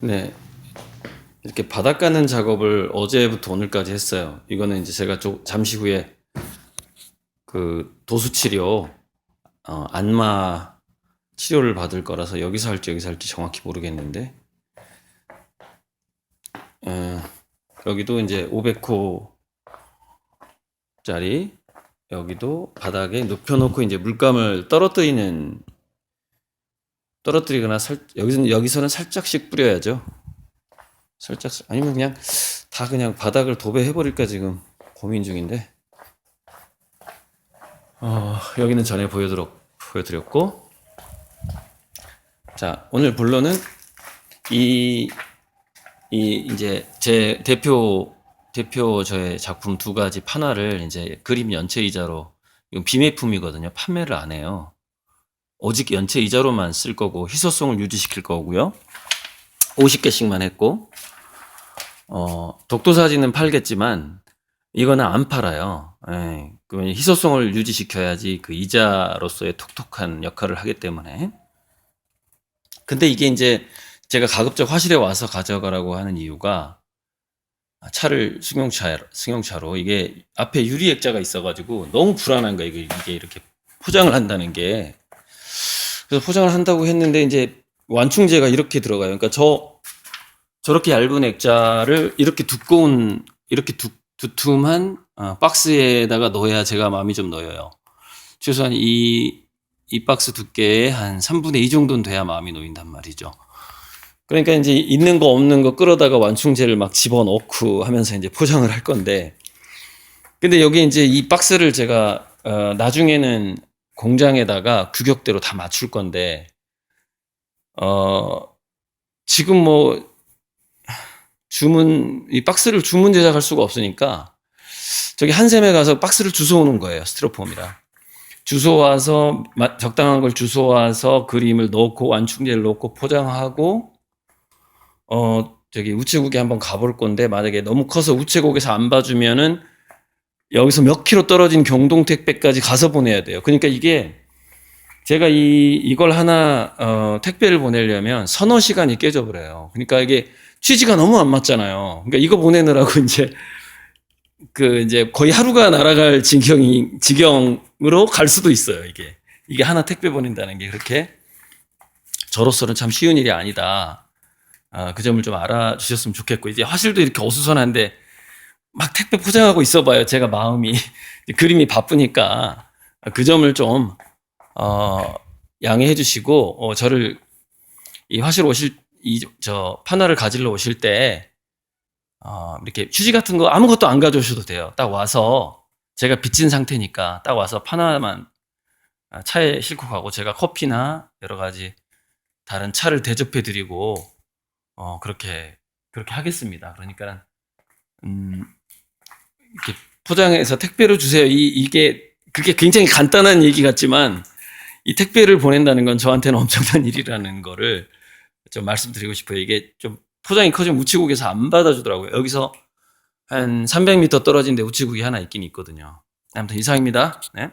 네. 이렇게 바닥 가는 작업을 어제부터 오늘까지 했어요. 이거는 이제 제가 좀 잠시 후에 그 도수 치료, 어, 안마 치료를 받을 거라서 여기서 할지 여기서 할지 정확히 모르겠는데, 어, 여기도 이제 500호 짜리, 여기도 바닥에 눕혀놓고 이제 물감을 떨어뜨리는, 떨어뜨리거나 살, 여기서는, 여기서는 살짝씩 뿌려야죠. 살짝 아니면 그냥 다 그냥 바닥을 도배해 버릴까 지금 고민 중인데. 어, 여기는 전에 보여드렸, 보여드렸고. 자 오늘 본론은 이, 이 이제 제 대표 대표 저의 작품 두 가지 판화를 이제 그림 연체 이자로 이건 비매품이거든요. 판매를 안 해요 오직 연체 이자로만 쓸 거고 희소성을 유지시킬 거고요 50개씩만 했고 어, 독도 사진은 팔겠지만 이거는 안 팔아요. 예, 그 희소성을 유지시켜야지 그 이자로서의 톡톡한 역할을 하기 때문에. 근데 이게 이제 제가 가급적 화실에 와서 가져가라고 하는 이유가 차를 승용차 승용차로 이게 앞에 유리 액자가 있어가지고 너무 불안한 거예요. 이게 이렇게 포장을 한다는 게. 그래서 포장을 한다고 했는데 이제 완충제가 이렇게 들어가요. 그러니까 저 저렇게 얇은 액자를 이렇게 두꺼운 이렇게 두, 두툼한 어, 박스에다가 넣어야 제가 마음이 좀 놓여요. 최소한 이, 이 박스 두께의 한 3분의 2 정도는 돼야 마음이 놓인단 말이죠. 그러니까 이제 있는 거 없는 거 끌어다가 완충제를 막 집어넣고 하면서 이제 포장을 할 건데 근데 여기 이제 이 박스를 제가 어, 나중에는 공장에다가 규격대로 다 맞출 건데 어 지금 뭐 주문 이 박스를 주문 제작할 수가 없으니까 저기 한샘에 가서 박스를 주워 오는 거예요 스티로폼이랑 주워 와서 마- 적당한 걸 주워 와서 그림을 넣고 완충제를 넣고 포장하고 어 저기 우체국에 한번 가볼 건데 만약에 너무 커서 우체국에서 안 봐주면은 여기서 몇 킬로 떨어진 경동 택배까지 가서 보내야 돼요. 그러니까 이게 제가 이 이걸 하나 어, 택배를 보내려면 서너 시간이 깨져버려요. 그러니까 이게 취지가 너무 안 맞잖아요. 그러니까 이거 보내느라고 이제 그 이제 거의 하루가 날아갈 지경이 지경으로 갈 수도 있어요. 이게 이게 하나 택배 보낸다는 게 그렇게 저로서는 참 쉬운 일이 아니다. 아, 그 점을 좀 알아주셨으면 좋겠고 이제 화실도 이렇게 어수선한데 막 택배 포장하고 있어봐요. 제가 마음이 그림이 바쁘니까 그 점을 좀 어, 양해해 주시고 어, 저를 이 화실 오실 이 저 판화를 가지러 오실 때 어, 이렇게 휴지 같은 거 아무것도 안 가져오셔도 돼요. 딱 와서 제가 빚진 상태니까 딱 와서 판화만 아, 차에 싣고 가고 제가 커피나 여러 가지 다른 차를 대접해 드리고 어, 그렇게 그렇게 하겠습니다. 그러니까 음, 이렇게 포장해서 택배로 주세요. 이 이게 그게 굉장히 간단한 얘기 같지만 이 택배를 보낸다는 건 저한테는 엄청난 일이라는 거를 좀 말씀드리고 싶어요. 이게 좀 포장이 커지면 우체국에서 안 받아주더라고요. 여기서 한 300m 떨어진 데 우체국이 하나 있긴 있거든요. 아무튼 이상입니다. 네.